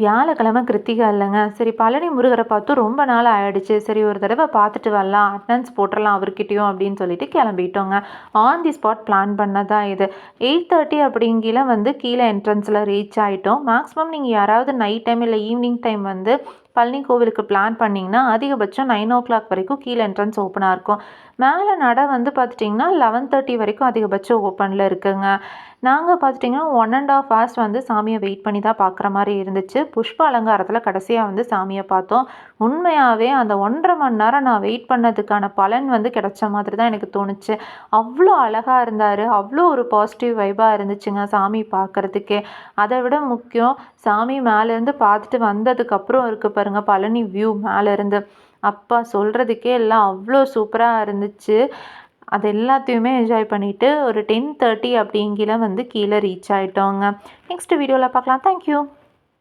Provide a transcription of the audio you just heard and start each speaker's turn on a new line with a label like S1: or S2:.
S1: வியாழக்கிழமை கிருத்திகா இல்லைங்க. சரி பழனி முருகரை பார்த்து ரொம்ப நாள் ஆயிடுச்சு. சரி ஒரு தடவை பார்த்துட்டு வரலாம். அட்டனன்ஸ் போட்டுடலாம் அவர்கிட்டயும் அப்படின்னு சொல்லிட்டு கிளம்பிட்டோங்க. ஆன் தி ஸ்பாட் பிளான் பண்ணதான் இது. எயிட் தேர்ட்டி அப்படிங்கில வந்து கீழே என்ட்ரன்ஸில் ரீச் ஆகிட்டோம் மேக்ஸிமம் நீங்கள் யாராவது நைட் டைம் இல்லை ஈவினிங் டைம் வந்து பழனி கோவிலுக்கு பிளான் பண்ணிங்கன்னா அதிகபட்சம் நைன் ஓ கிளாக் வரைக்கும் கீழே என்ட்ரன்ஸ் ஓப்பனாக இருக்கும். மேலே நடை வந்து பார்த்துட்டிங்கன்னா லெவன் தேர்ட்டி வரைக்கும் அதிகபட்சம் ஓப்பனில் இருக்குங்க. நாங்கள் பார்த்துட்டிங்கன்னா ஒன் அண்ட் ஆஃப் ஹவர்ஸ் வந்து சாமியை வெயிட் பண்ணி தான் பார்க்குற மாதிரி இருந்துச்சு. புஷ்ப அலங்காரத்தில் கடைசியாக வந்து சாமியை பார்த்தோம். உண்மையாகவே அந்த ஒன்றரை மணி நேரம் நான் வெயிட் பண்ணதுக்கான பலன் வந்து கிடைச்ச மாதிரி தான் எனக்கு தோணுச்சு. அவ்வளோ அழகாக இருந்தார். அவ்வளோ ஒரு பாசிட்டிவ் வைபாக இருந்துச்சுங்க சாமி பார்க்குறதுக்கே. அதை விட முக்கியம் சாமி மேலேருந்து பார்த்துட்டு வந்ததுக்கப்புறம் இருக்குது பாருங்கள் பழனி வியூ மேலேருந்து அப்பா சொல்கிறதுக்கே எல்லாம் அவ்வளோ சூப்பராக இருந்துச்சு. அது எல்லாத்தையுமே என்ஜாய் பண்ணிவிட்டு ஒரு டென் தேர்ட்டி அப்படிங்கில வந்து கீழே ரீச் ஆகிட்டோங்க நெக்ஸ்ட் வீடியோவில் பார்க்கலாம். தேங்க்யூ